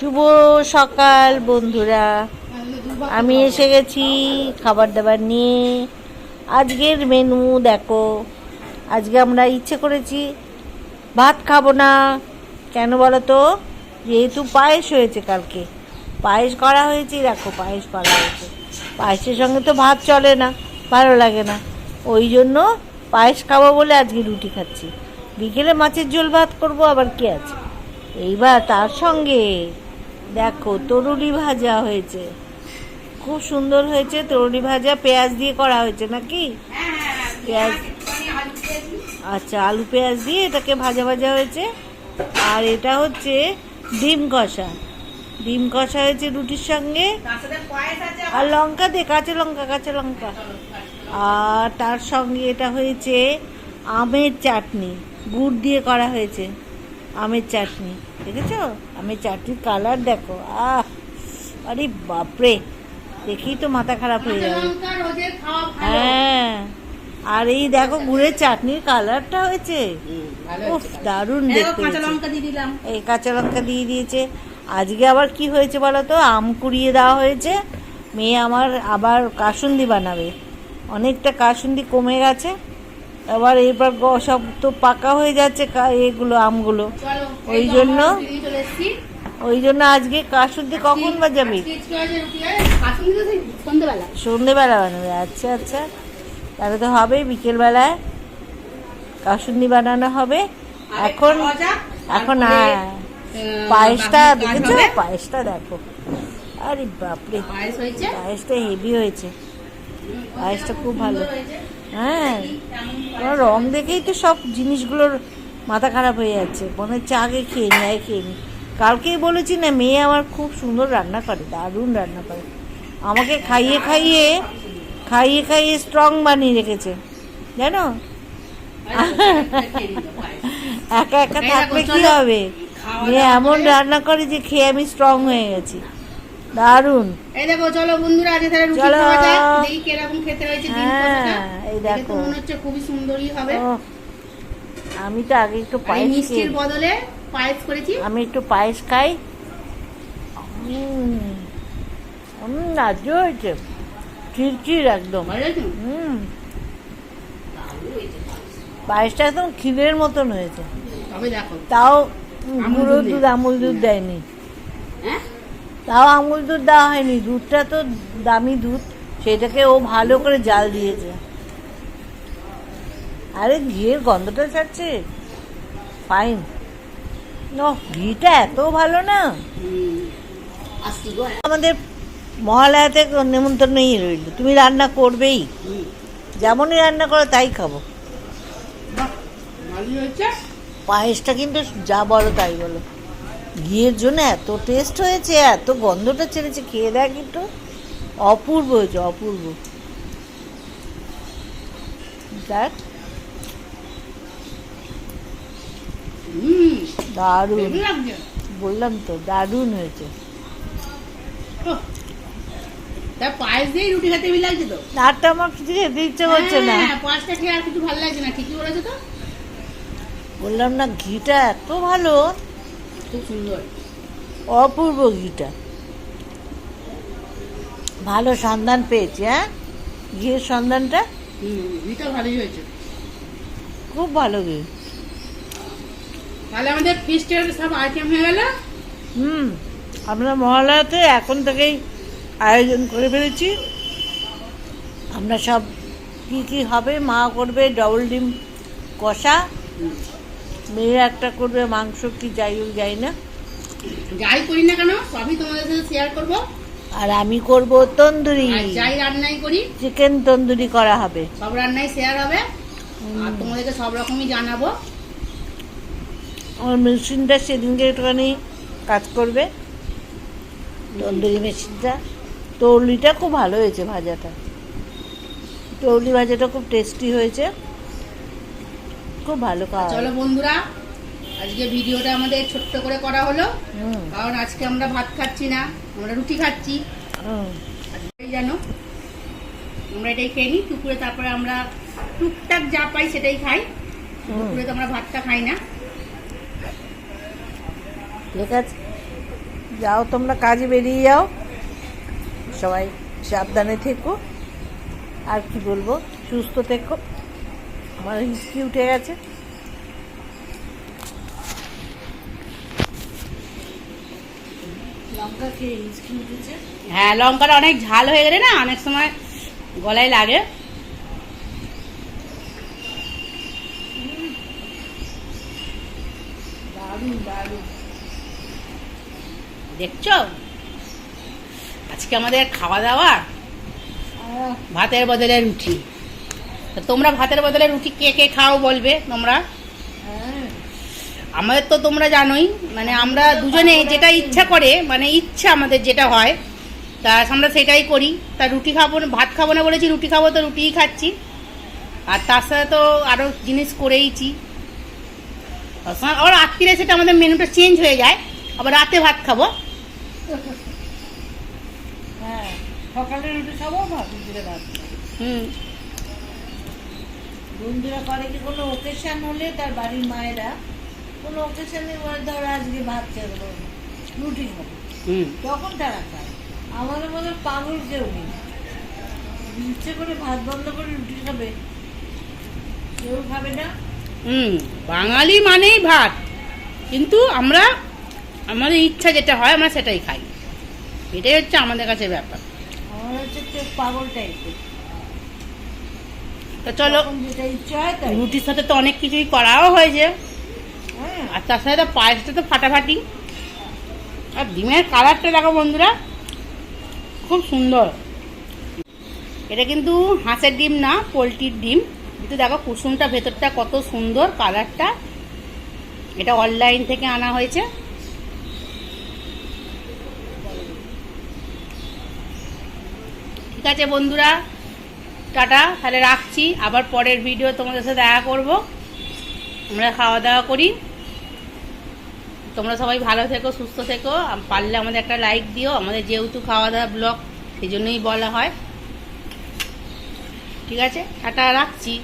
শুভ সকাল, বন্ধুরা। আমি এসে গেছি খাবার দাবার নিয়ে। আজকের মেনু দেখো। আজকে আমরা ইচ্ছে করেছি ভাত খাব না। কেন বলো তো? যেহেতু পায়েস হয়েছে কালকে। পায়েস করা হয়েছে, দেখো পায়েস করা হয়েছে। পায়েসের সঙ্গে তো ভাত চলে না, ভালো লাগে না। ওই জন্য পায়েস খাব বলে আজকে রুটি খাচ্ছি। বিকেলে মাছের ঝোল ভাত করব, আবার কি আছে? এইবার তার সঙ্গে দেখো তরুলি ভাজা হয়েছে। খুব সুন্দর হয়েছে তরুলি ভাজা। পেঁয়াজ দিয়ে করা হয়েছে নাকি? পেঁয়াজ আচ্ছা আলু পেঁয়াজ দিয়ে এটাকে ভাজা ভাজা হয়েছে। আর এটা হচ্ছে ডিম কষা। ডিম কষা হয়েছে রুটির সঙ্গে। আর লঙ্কা দে, কাঁচা লঙ্কা কাঁচা লঙ্কা। আর তার সঙ্গে এটা হয়েছে আমের চাটনি। গুড় দিয়ে করা হয়েছে। আমের চাটনি দেখেছ? আমের চাটনির কালার দেখো আহ! আরে বাপরে দেখেই তো মাথা খারাপ হয়ে যাবে। হ্যাঁ আর এই দেখো গুড়ের চাটনির কালারটা হয়েছে। উফ দারুণ দেখতে কাঁচা দিয়ে দিলাম। এই কাঁচা লঙ্কা দিয়ে দিয়েছে। আজকে আবার কি হয়েছে বলো তো? আম কুড়িয়ে দেওয়া হয়েছে। মেয়ে আমার আবার কাসুন্দি বানাবে। অনেকটা কাসুন্দি কমে গেছে। এবার এবার সব তো পাকা হয়ে যাচ্ছে কা- এগুলো আমগুলো। ওই জন্য? ওই জন্য আজকে কাসুন্দি কখন তো সেই সন্ধ্যেবেলা বানাবে আচ্ছা আচ্ছা। তাহলে তো হবে বিকেলবেলায় কাসুন্দি বানানো হবে। এখন এখন পায়েসটা দেখেছ? পায়েসটা দেখো। আরে বাপরে পায়েসটা হেভি হয়েছে। পায়েসটা খুব ভালো। হ্যাঁ তোমার রং দেখেই তো সব জিনিসগুলোর মাথা খারাপ হয়ে যাচ্ছে। মনে হচ্ছে আগে খেয়ে নি আগে খেয়ে নি। কালকেই বলেছি না মেয়ে আমার খুব সুন্দর রান্না করে দারুণ রান্না করে। আমাকে খাইয়ে খাইয়ে খাইয়ে খাইয়ে স্ট্রং বানিয়ে রেখেছে জানো। একা একা থাকলে কি হবে? মেয়ে এমন রান্না করে যে খেয়ে আমি স্ট্রং হয়ে গেছি। দারুণ। এই দেখো চলো বন্ধুরা আজকে তাহলে রুটি খাওয়া যাক। দেখি কীরকম খেতে হয়েছে ডিম হ্যাঁ, কষাটা এই দেখো। মনে হচ্ছে খুবই সুন্দরই হবে। আমি তো আগে একটু পায়েস মিষ্টির বদলে পায়েস করেছি। আমি একটু পায়েস খাই। উম, রাজ্য হয়েছে। চিরচির একদম। হুম। পায়েসটা একদম ক্ষীরের মতন হয়েছে। দেখো। তাও গুঁড়ো দুধ দুধ আমুল দুধ দেয়নি। হ্যাঁ? তাও আমুল দুধ দেওয়া হয়নি দুধটা তো দামি দুধ সেটাকে ও ভালো করে জাল দিয়েছে। আরে ঘিয়ের গন্ধটা ছাড়ছে? ফাইন ঘিটা এত ভালো না। আমাদের মহালয়াতে নেমন্তন্নই রইল। তুমি রান্না করবেই। যেমনই রান্না করো তাই খাব। পায়েসটা কিন্তু যা বলো তাই বলো। ঘিয়ের জন্য এত টেস্ট হয়েছে এত গন্ধটা ছেড়েছে খেয়ে দেখ একটু। অপূর্ব হয়েছে অপূর্ব। দেখ। দারুণ। বললাম তো দারুণ হয়েছে। পায়েস দিয়েই রুটি খেতে হেভি লাগছে তো? আরটা আমার কিছু খেতে ইচ্ছে করছে না। হ্যাঁ, খেয়ে আর কিছু ভালো লাগছে না ঠিকই বলেছ তো। বললাম না ঘিটা এত ভালো খুব সুন্দর। অপূর্ব ঘিটা ভালো সন্ধান পেয়েছি হ্যাঁ? ঘিয়ের সন্ধানটা? হুম ঘিটা ভালোই হয়েছে। খুব ভালো ঘি তাহলে আমাদের ফিস্টের সব আইটেম হয়ে গেল? হুম আমরা মহালয়াতে এখন থেকেই আয়োজন করে ফেলেছি। আমরা সব কি কি হবে মা করবে ডবল ডিম কষা। মেয়ে একটা করবে মাংস কি যাই হোক যাই না। যাই করি না কেন সবই তোমাদের সাথে শেয়ার করব। আর আমি করব তন্দুরি। আর যাই রান্নাই করি চিকেন তন্দুরি করা হবে। সব রান্নাই শেয়ার হবে। আর তোমাদেরকে সব রকমই জানাব। আমার মেশিনটা সেদিনকে একটুখানি কাজ করবে। তন্দুরি মেশিনটা। তৌলিটা খুব ভালো হয়েছে ভাজাটা। তৌলি ভাজাটা খুব টেস্টি হয়েছে। খুব ভালো খাওয়া চলো বন্ধুরা আজকে ভিডিওটা আমাদের ছোট্ট করে করা হলো। কারণ আজকে আমরা ভাত খাচ্ছি না আমরা রুটি খাচ্ছি। জানো আমরা এটাই খেয়ে নিই। দুপুরে তারপরে আমরা টুকটাক যা পাই সেটাই খাই। দুপুরে তো আমরা ভাতটা খাই না। ঠিক আছে। যাও তোমরা কাজে বেরিয়ে যাও। সবাই সাবধানে থেকো। আর কি বলব সুস্থ থেকো। আমার হিসকি উঠে গেছে। হ্যাঁ লঙ্কাটা অনেক ঝাল হয়ে গেলে না অনেক সময় গলায় লাগে। দেখছ? আজকে আমাদের খাওয়া দাওয়া ভাতের বদলে রুটি। তোমরা ভাতের বদলে রুটি কে কে খাও বলবে তোমরা? আমাদের তো তোমরা জানোই মানে আমরা দুজনে যেটা ইচ্ছা করে মানে ইচ্ছা আমাদের যেটা হয় তা আমরা সেটাই করি। তা রুটি খাব না ভাত খাব না বলেছি রুটি খাব তো রুটিই খাচ্ছি। আর তার সাথে তো আরও জিনিস করেইছি। আবার রাত্রিরে সেটা আমাদের মেনুটা চেঞ্জ হয়ে যায় আবার রাতে ভাত খাব। হ্যাঁ সকালে রুটি খাব ভাত। হুম। বন্ধুরা করে কি কোনো ওকেশন হলে তার বাড়ির মায়েরা? কোনো ওকেশনে ধরো আজকে ভাত খেয়ে রুটি হবে হুম। তখন তারা খায়। আমাদের মধ্যে পাগল কেউ নেই। ইচ্ছে করে ভাত বন্ধ করে রুটি খাবে কেউ খাবে না। হুম বাঙালি মানেই ভাত। কিন্তু আমরা আমাদের ইচ্ছা যেটা হয় আমরা সেটাই খাই। এটাই হচ্ছে আমাদের কাছে ব্যাপার। আমার হচ্ছে পাগল টাইপের চলো, রুটির সাথে তো অনেক কিছুই করাও হয়েছে হ্যাঁ আর তার সাথে পায়েসটা তো ফাটাফাটি। আর ডিমের কালারটা দেখো বন্ধুরা, খুব সুন্দর। এটা কিন্তু হাঁসের ডিম না, পোলট্রির ডিম। কিন্তু দেখো কুসুমটা ভেতরটা কত সুন্দর কালারটা। এটা অনলাইন থেকে আনা হয়েছে। ঠিক আছে বন্ধুরা টাটা, তাহলে রাখছি। আবার পরের ভিডিও তোমাদের সাথে দেখা করব। আমরা খাওয়া দাওয়া করি। তোমরা সবাই ভালো থেকো, সুস্থ থেকো। পারলে আমাদের একটা লাইক দিও। আমাদের যেহেতু খাওয়া দাওয়া ব্লগ সেই জন্যই বলা হয়। ঠিক আছে? টাটা, রাখছি।